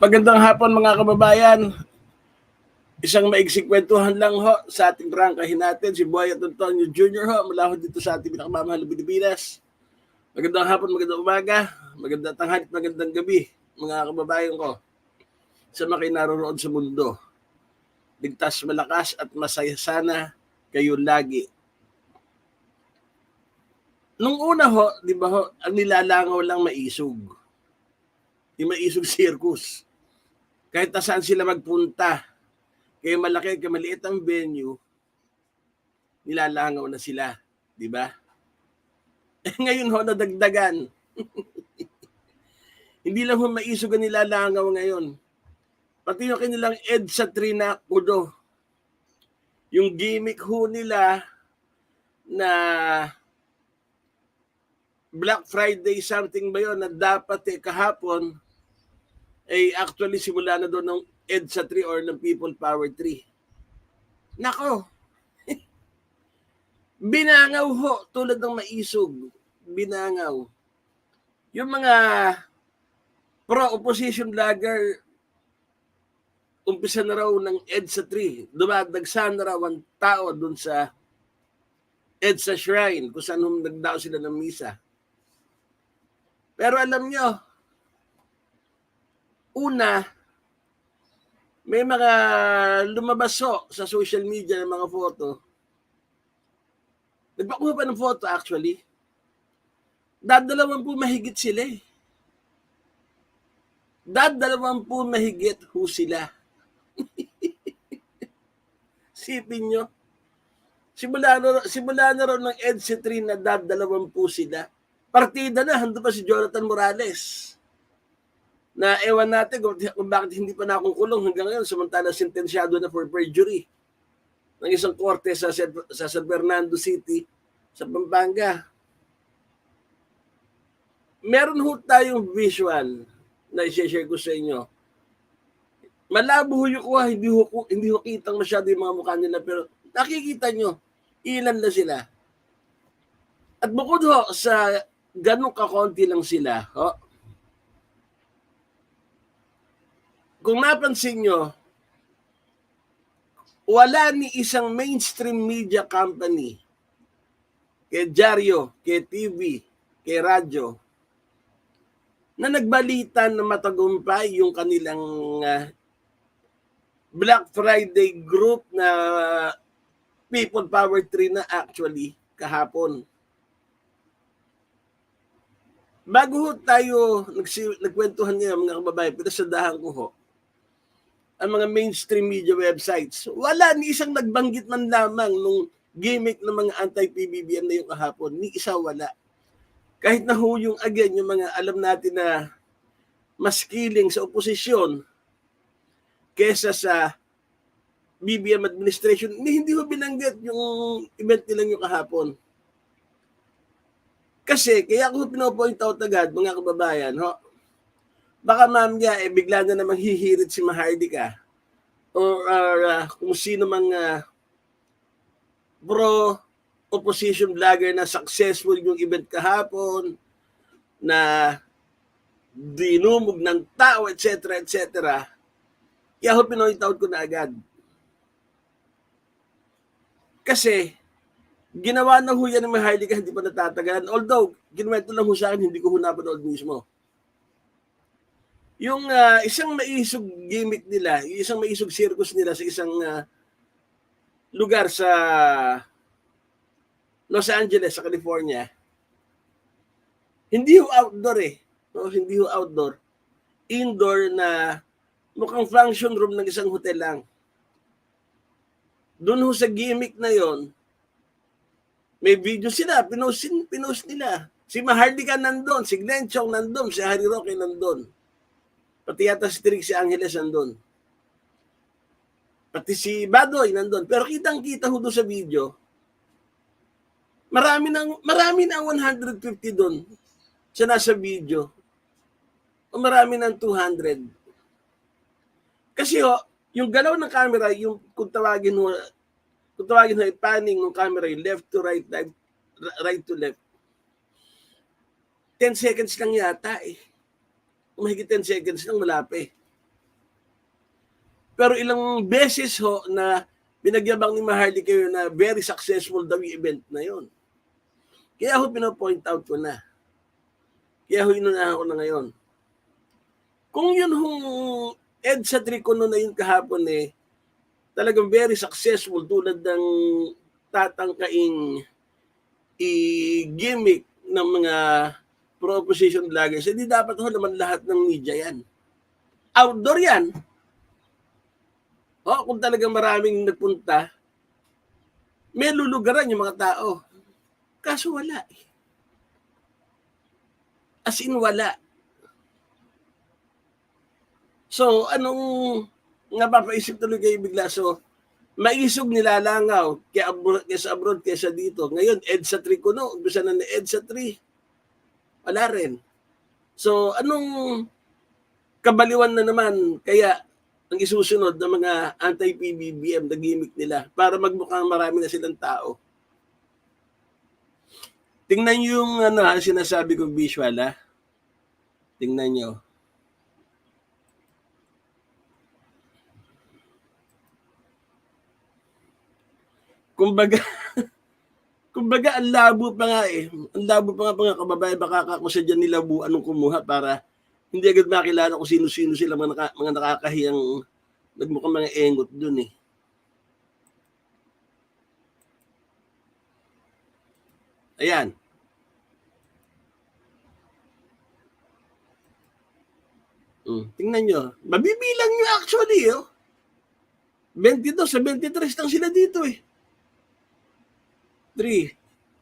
Magandang hapon mga kababayan. Isang maigsik kwentuhan lang ho sa ating prangkahin natin. Si Boy at Antonio Jr. ho mula ho dito sa ating pinakamamahal na Pilipinas. Magandang hapon, magandang umaga, magandang tanghali, at magandang gabi mga kababayan ko sa mga kayo naroon sa mundo. Ligtas, malakas at masaya sana kayo lagi. Nung una ho, di ba ho, ang nilalangaw lang maisog. Yung maisog circus. Kahit saan sila magpunta, kaya malaki, kaya maliit ang venue, nilalangaw na sila. Di ba? Eh, ngayon ho, nadagdagan. Hindi lang ho maisog ang nilalangaw ngayon. Pati yung kanilang EDSA 3 na kudo. Yung gimmick ho nila na Black Friday something ba yun na dapat eh, kahapon ay actually simula na doon ng EDSA 3 or ng People Power 3. Nako, binangaw ho tulad ng maisog. Binangaw. Yung mga pro-opposition vlogger, umpisa na raw ng EDSA 3. Dumadagsa na raw ang tao doon sa EDSA Shrine kung saan nagdao sila ng misa. Pero alam nyo, una, may mga lumabas ho sa social media ng mga photo. Nagpakuha pa ng photo actually. Dadalawan po mahigit sila eh. Dadalawan po mahigit ho sila. Sipin nyo. Simula na, simula na ron ng EDC 3 na dadalawan po sila. Partida na, hando pa si Jonathan Morales. Na ewan natin kung, bakit hindi pa nakukulong hanggang ngayon samantala sentensyado na for perjury ng isang korte sa, sa San Fernando City sa Pampanga. Meron ho tayong visual na i-share ko sa inyo. Malabo ho yung kuha, hindi ho, hindi ho kitang masyado yung mga mukha nila pero nakikita nyo, ilan na sila. At bukod ho sa ganong kakonti lang sila, ho, kung napansin nyo, wala ni isang mainstream media company, kay Diaryo, kay TV, kay radyo, na nagbalitan na matagumpay yung kanilang uh, Black Friday group na People Power 3 na actually kahapon. Bago ho tayo nagkwentuhan niya mga kababayan, pinasadahan ko ho, ang mga mainstream media websites, wala ni isang nagbanggit man lamang nung gimmick ng mga anti-PBBM na yung kahapon. Ni isa wala. Kahit na ho yung again, yung mga alam natin na mas kiling sa oposisyon kesa sa BBM administration, ni hindi ho binanggit yung event nila yung kahapon. Kasi, kaya ako pinopoint out agad, mga kababayan, ho, baka mamaya, eh, bigla na namang hihirit si Mahardika or uh, kung sino mang uh, pro opposition vlogger na successful yung event kahapon, na dinumog ng tao, etc., etc., kaya ho pinoint out ko na agad. Kasi, ginawa na ho yan ng Mahardika, hindi pa natatagalan. Although, ginuwento lang ho sa akin, hindi ko ho napanood mismo yung uh, isang maisog gimmick nila, yung isang maisog circus nila sa isang uh, lugar sa Los Angeles, sa California, hindi ho outdoor eh. No, hindi ho outdoor. Indoor na mukhang function room ng isang hotel lang. Doon ho sa gimmick na yon, may video sila, pinost, pinost nila. Si Mahardika nandun, si Glenn Chong nandun, si Harry Roque nandun. Pati yata si Trixie Angeles nandun. Pati si Badoy nandun. Pero kitang-kita ho doon sa video, marami nang marami nang 150 doon sa nasa video. O marami ng 200. Kasi ho, yung galaw ng camera, yung kung tawagin ho, kung tawagin ho, panning ng camera, yung left to right, right, right to left. 10 seconds lang yata eh mahigit 10 seconds lang, wala pa eh. Pero ilang beses ho na binagyabang ni Maharlika kayo na very successful daw yung event na yon. Kaya ho pinapoint out ko na. Kaya ho inunahan ko na ngayon. Kung yun hong EDSA Tricono na yun kahapon eh, talagang very successful tulad ng tatangkaing i-gimmick ng mga pro-opposition vloggers, hindi dapat ho naman lahat ng media yan. Outdoor yan. O, kung talagang maraming nagpunta, may lulugaran yung mga tao. Kaso wala. eh. As in wala. So, anong napapaisip tuloy kayo bigla? So, maisog nilalangaw kaya abroad, kaysa abroad kaysa dito. Ngayon, EDSA 3 ko no. Umpisa na ni EDSA 3. Wala rin. So, anong kabaliwan na naman kaya ang isusunod ng mga anti-PBBM na gimmick nila para magmukhang marami na silang tao? Tingnan niyo yung ano, sinasabi kong visual ha. Tingnan niyo. Kumbaga, kumbaga ang labo pa nga eh. Ang labo pa nga mga kababayan, baka ako sa dyan nilabuan nung kumuha para hindi agad makilala kung sino-sino sila mga, naka, mga nakakahiyang nagmukhang mga engot dun eh. Ayan. Mm, tingnan nyo. Mabibilang nyo actually, oh. 22 sa 23 lang sila dito eh. 3,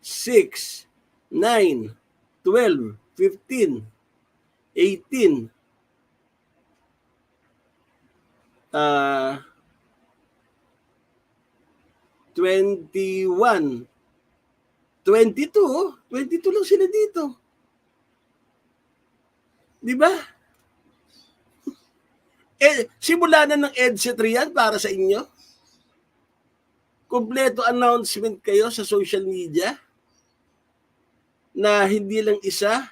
6, 9, 12, 15, 18, uh, 21, 22, oh. 22 lang sila dito. Di ba? Eh, simula na ng EDSA 3 yan para sa inyo? Kompleto announcement kayo sa social media na hindi lang isa,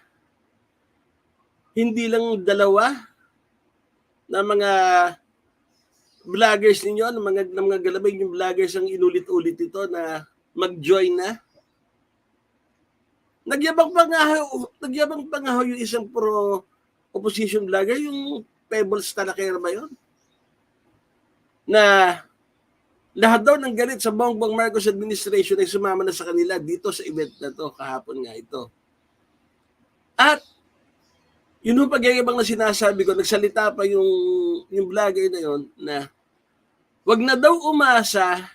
hindi lang dalawa na mga vloggers ninyo, ng mga, ng mga galabay yung vloggers ang inulit-ulit ito na mag-join na. Nagyabang pa nga, nagyabang pa nga yung isang pro opposition vlogger, yung Pebbles Talakera ba yun? Na lahat daw ng galit sa Bongbong Marcos administration ay sumama na sa kanila dito sa event na to kahapon nga ito. At yun yung pagyayabang na sinasabi ko, nagsalita pa yung yung vlogger na yon na wag na daw umasa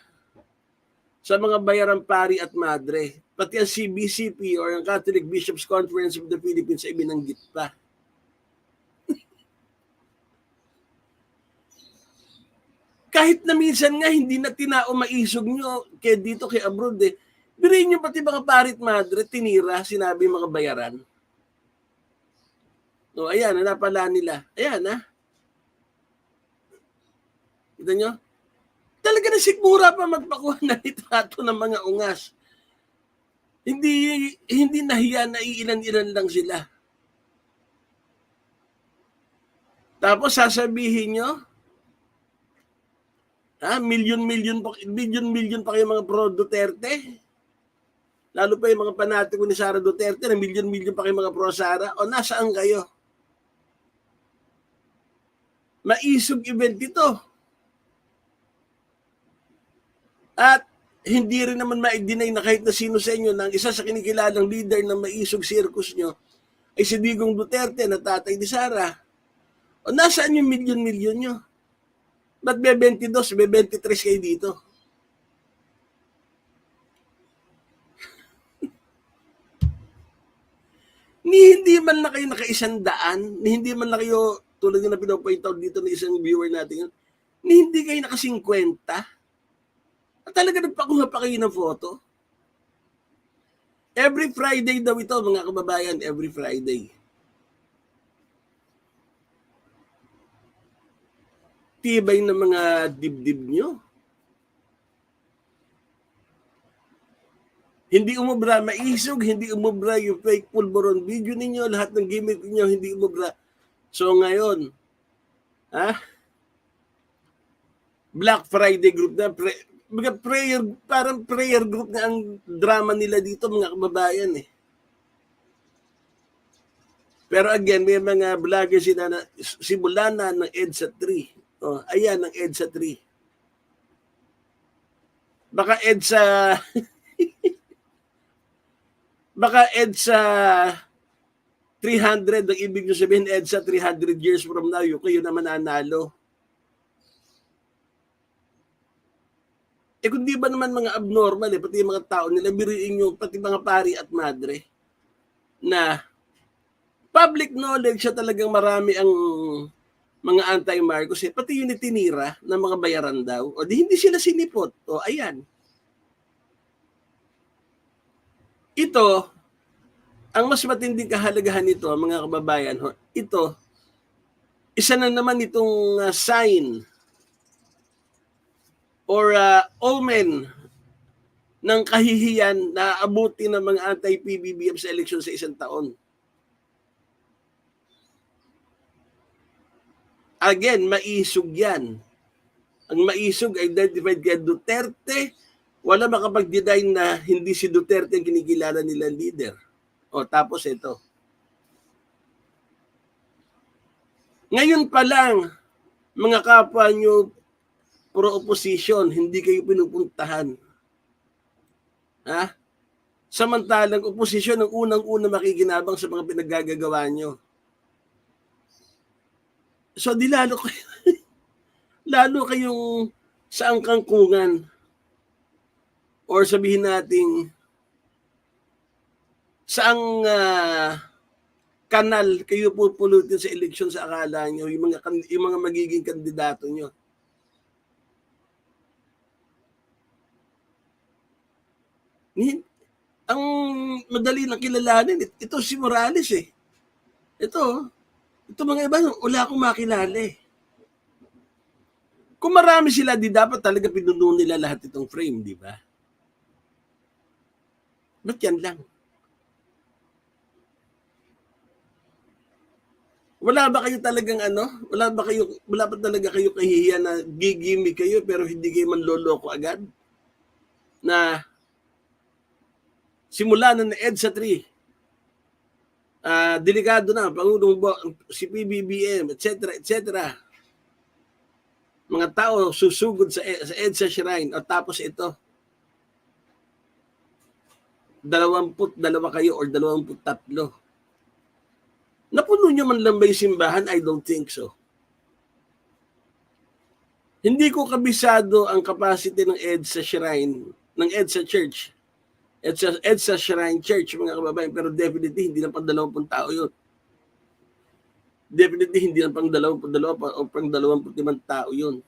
sa mga bayarang pari at madre. Pati ang CBCP or ang Catholic Bishops Conference of the Philippines ay binanggit pa. Kahit na minsan nga hindi na tinao maisog nyo kaya dito kay abroad eh. Birayin nyo pati mga parit madre, tinira, sinabi mga bayaran. O ayan, napala nila. Ayan ha. Kita nyo? Talaga na sigmura pa magpakuha na litrato ng mga ungas. Hindi hindi nahiya na iilan-ilan lang sila. Tapos sasabihin nyo, Ha? Milyon-milyon pa, milyon-milyon pa kayo mga pro Duterte. Lalo pa yung mga panatiko ni Sara Duterte na milyon-milyon pa kayo mga pro Sara. O nasaan kayo? Maisog event ito. At hindi rin naman ma-deny na kahit na sino sa inyo na isa sa kinikilalang leader ng maisog circus nyo ay si Digong Duterte na tatay ni Sara. O nasaan yung milyon-milyon nyo? Ba't may 22, may 23 kayo dito? ni hindi man na kayo nakaisang daan, ni hindi man na kayo, tulad yung na pinapoint out dito ng isang viewer natin, ni hindi kayo naka 50. At talaga nagpakuha pa kayo ng photo. Every Friday daw ito, mga kababayan, every Friday. Tibay ng mga dibdib nyo. Hindi umubra maisog, hindi umubra yung fake pulburon video ninyo, lahat ng gimmick ninyo hindi umubra. So ngayon, ha? Black Friday group na pre, mga prayer parang prayer group na ang drama nila dito mga kababayan eh. Pero again, may mga vloggers sila na simula na ng EDSA 3. Oh, ayan ang EDSA 3. Baka EDSA baka EDSA 300 ang ibig nyo sabihin EDSA 300 years from now yung kayo naman nanalo. Eh kung di ba naman mga abnormal eh, pati yung mga tao nila, biriin nyo, pati mga pari at madre, na public knowledge siya talagang marami ang mga anti-Marcos eh. Pati yung tinira ng mga bayaran daw. O di hindi sila sinipot. O ayan. Ito, ang mas matinding kahalagahan nito, mga kababayan, ito, isa na naman itong uh, sign or uh, omen ng kahihiyan na abuti ng mga anti-PBBM sa eleksyon sa isang taon. Again, maisog yan. Ang maisog identified kay Duterte. Wala makapag-deny na hindi si Duterte ang kinikilala nilang leader. O tapos ito. Ngayon pa lang, mga kapwa nyo pro-opposition, hindi kayo pinupuntahan. Ha? Samantalang oposisyon ang unang-una makikinabang sa mga pinaggagawa nyo. So di lalo kayo, lalo kayong saang kangkungan or sabihin nating saang uh, kanal kayo pupulutin sa eleksyon sa akala nyo, yung mga, yung mga magiging kandidato nyo. Ang madali na kilalanin, ito si Morales eh. Ito, ito mga iba, wala akong makilala eh. Kung marami sila, di dapat talaga pinuno nila lahat itong frame, di ba? Ba't yan lang? Wala ba kayo talagang ano? Wala ba kayo wala ba talaga kayo kahihiyan na gigimi kayo pero hindi kayo manloloko agad? Na simula na ng EDSA 3, uh, delikado na, Pangulong si PBBM, etc., etc. Mga tao susugod sa, sa EDSA Shrine o tapos ito, dalawamput dalawa kayo or dalawamput tatlo. Napuno nyo man lang ba yung simbahan? I don't think so. Hindi ko kabisado ang capacity ng EDSA Shrine, ng EDSA Church. EDSA, EDSA Shrine Church, mga kababayan, pero definitely hindi lang pang dalawampung tao yun. Definitely hindi lang pang dalawampung dalawa o pang dalawampung limang tao yun.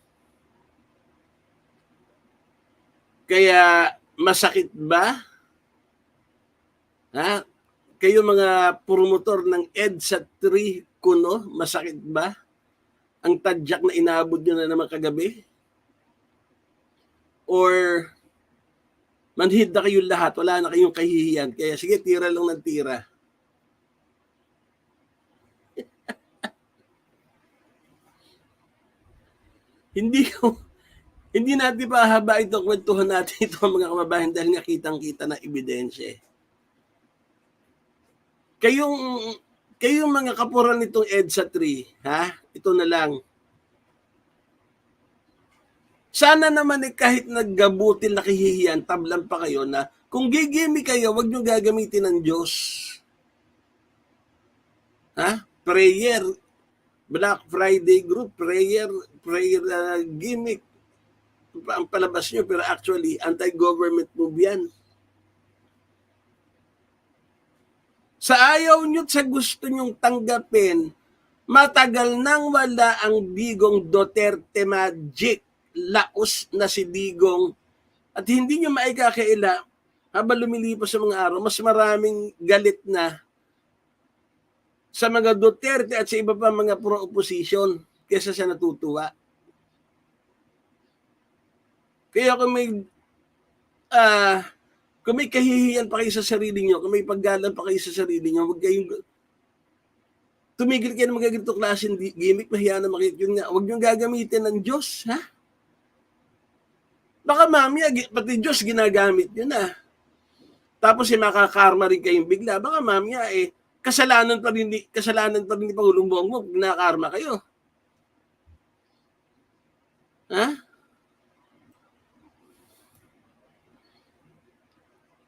Kaya masakit ba? Ha? kayo mga promotor ng EDSA 3 kuno, masakit ba? Ang tadyak na inaabot nyo na naman kagabi? Or manhid na kayo lahat, wala na kayong kahihiyan. Kaya sige, tira lang ng tira. hindi ko hindi natin pa haba itong kwentuhan natin ito mga kababayan dahil nga kitang-kita na ebidensya. Eh kayong kayong mga kapuran nitong EDSA 3, ha? Ito na lang. Sana naman eh, kahit naggabutil na kahihiyan, tablan pa kayo na kung gigimi kayo, wag nyo gagamitin ng Diyos. Ha? Prayer, Black Friday group, prayer, prayer uh, gimmick. Ang palabas nyo, pero actually, anti-government move yan. Sa ayaw nyo sa gusto nyong tanggapin, matagal nang wala ang Digong Duterte Magic. Laos na si Digong. At hindi nyo maikakaila, habang lumilipas sa mga araw, mas maraming galit na sa mga Duterte at sa iba pa mga pro-opposition kesa sa natutuwa. Kaya kung may uh, kung may kahihiyan pa kayo sa sarili nyo, kung may paggalan pa kayo sa sarili nyo, huwag kayong tumigil kayo ng mga ganito klaseng gimmick, mahiya na makikita yun nga. Huwag nyo gagamitin ng Diyos, ha? Baka mamaya, pati Diyos ginagamit nyo na. Tapos eh, makakarma rin kayong bigla. Baka mamaya eh, kasalanan pa rin, kasalanan pa rin ni Pangulong Bongbong, ginakarma kayo. Ha?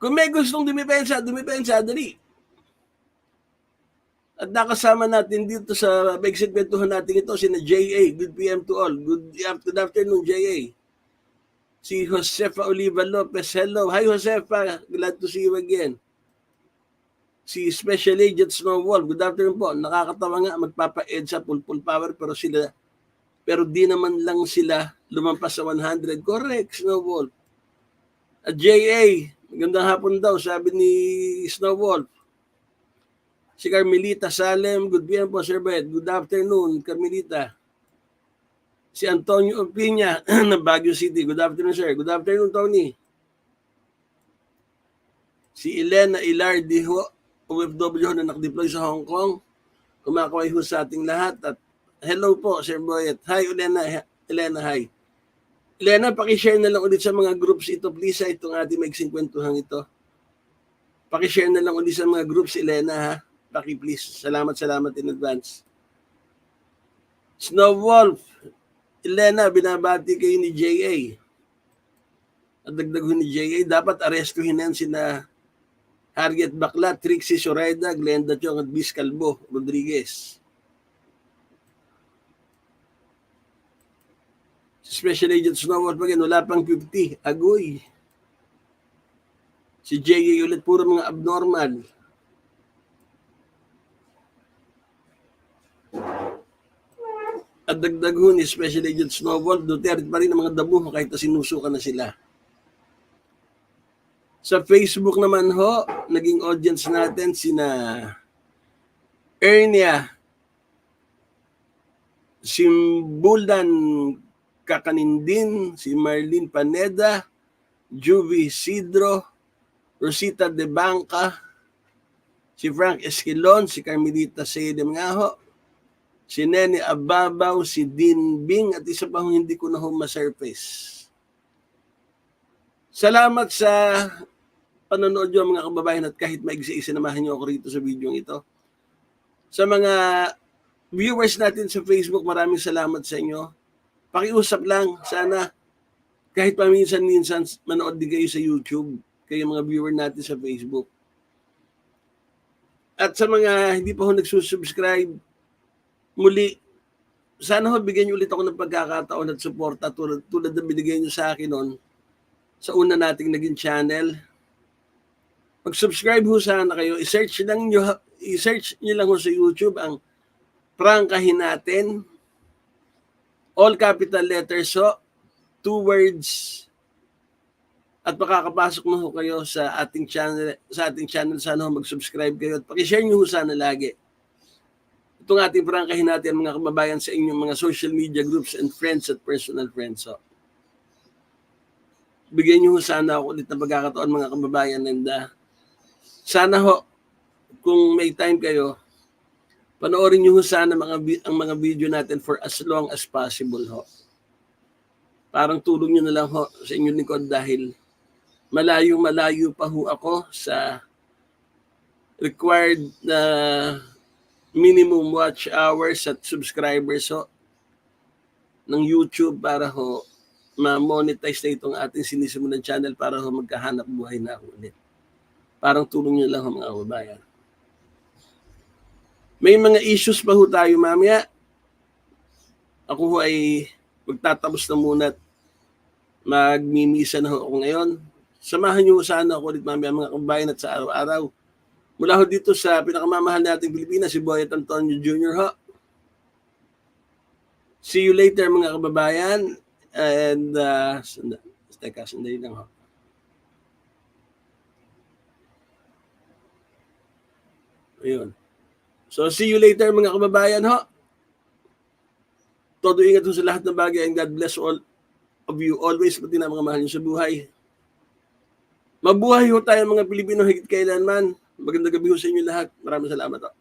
Kung may gustong dumipensa, dumipensa, dali. At nakasama natin dito sa kwentuhan natin ito, si na JA. Good PM to all. Good afternoon, JA. Si Josefa Oliva Lopez. Hello. Hi, Josefa. Glad to see you again. Si Special Agent Snowball. Good afternoon po. Nakakatawa nga magpapa-ed sa full power pero sila pero di naman lang sila lumampas sa 100. Correct, Snowball. At JA, magandang hapon daw, sabi ni Snowball. Si Carmelita Salem, good PM po, Sir Bet. Good afternoon, Carmelita. Si Antonio Opinya ng Baguio City. Good afternoon, sir. Good afternoon, Tony. Si Elena Ilardi ho, OFW na nakadeploy sa Hong Kong. Kumakaway ho sa ating lahat. At hello po, Sir Boyet. Hi, Elena. Elena, hi. Elena, pakishare na lang ulit sa mga groups ito, please, ha, itong ating maiksing kwentuhan ito. Pakishare na lang ulit sa mga groups, Elena, ha. Paki, please. Salamat, salamat in advance. Snow Wolf, Elena, binabati kayo ni JA. At dagdag ni JA, dapat arestuhin na sina Harriet Bakla, Trixie Soreda, Glenda Chong at Bis Calvo Rodriguez. Special Agent Snowball pa wala pang 50. Agoy. Si JA ulit puro mga abnormal. At dagdag ho ni Special Agent Snowball, Duterte pa rin ang mga damo kahit na sinusuka na sila. Sa Facebook naman ho, naging audience natin sina Ernia, si Buldan Kakanindin, si Marlene Paneda, Juvie Sidro, Rosita De Banca, si Frank Esquilon, si Carmelita Seydem nga ho, si Nene Ababaw, si Dean Bing, at isa pa hong hindi ko na ho ma-surface. Salamat sa panonood nyo mga kababayan at kahit maigsi sinamahan nyo ako rito sa video ito. Sa mga viewers natin sa Facebook, maraming salamat sa inyo. Pakiusap lang, sana kahit paminsan-minsan manood din kayo sa YouTube, kayo mga viewer natin sa Facebook. At sa mga hindi pa ho nagsusubscribe, muli, sana ho bigyan nyo ulit ako ng pagkakataon at suporta tulad, tulad na binigay nyo sa akin noon sa una nating naging channel. Mag-subscribe ho sana kayo. I-search lang nyo, i-search nyo lang ho sa YouTube ang prangkahin natin. All capital letters ho. Two words. At makakapasok na ho kayo sa ating channel. Sa ating channel, sana ho mag-subscribe kayo. At pakishare nyo ho sana lagi. Itong ating prangkahin natin mga kababayan sa inyong mga social media groups and friends at personal friends. So, bigyan niyo sana ako ulit na pagkakataon mga kababayan and uh, sana ho kung may time kayo panoorin niyo sana mga ang mga video natin for as long as possible ho. Parang tulong niyo na lang ho sa inyong lingkod dahil malayo malayo pa ho ako sa required na minimum watch hours at subscribers ho ng YouTube para ho ma-monetize na itong ating sinisimulan channel para ho magkahanap buhay na ulit. Parang tulong nyo lang ho mga kababayan. May mga issues pa ho tayo mamaya. Ako ho ay magtatapos na muna at magmimisa na ho ako ngayon. Samahan nyo sana ako ulit mamaya mga kababayan at sa araw-araw. Mula ho dito sa pinakamamahal nating Pilipinas, si Boyet Antonio Jr. ho. See you later mga kababayan. And, uh, sanda, teka, sandali lang ho. Ayun. So, see you later mga kababayan ho. Todo ingat ho sa lahat ng bagay and God bless all of you always pati na mga mahal niyo sa buhay. Mabuhay ho tayo mga Pilipino higit kailanman. Magandang gabi ho sa inyo lahat. Maraming salamat ho.